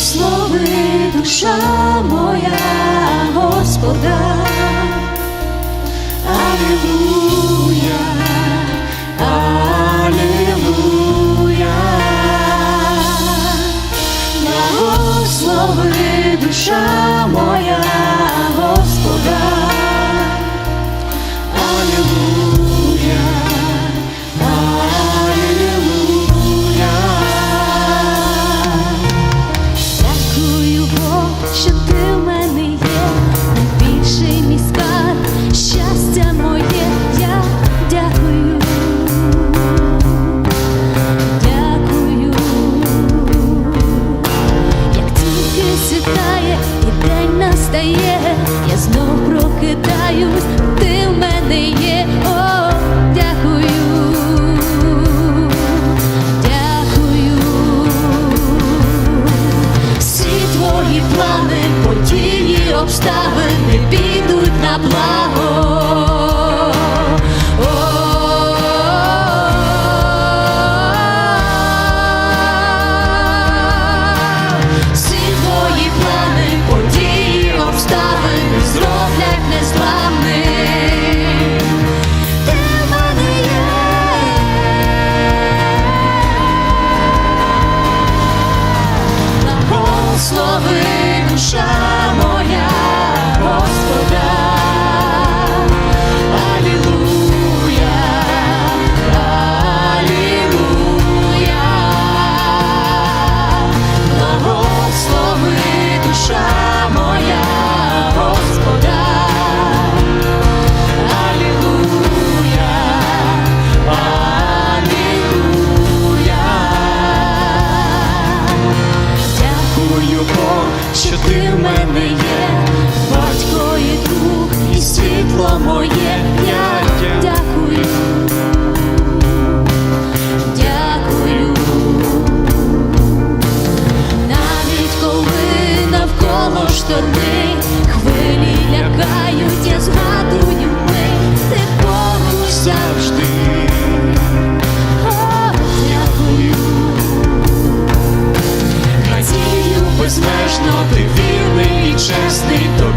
Благослови душа моя Господа. Аллилуйя, Аллилуйя, Благослови душа моя обставини підуть на благо. Всі твої плани, події, обставини зроблять незламним. Слово ти вірний і чесний.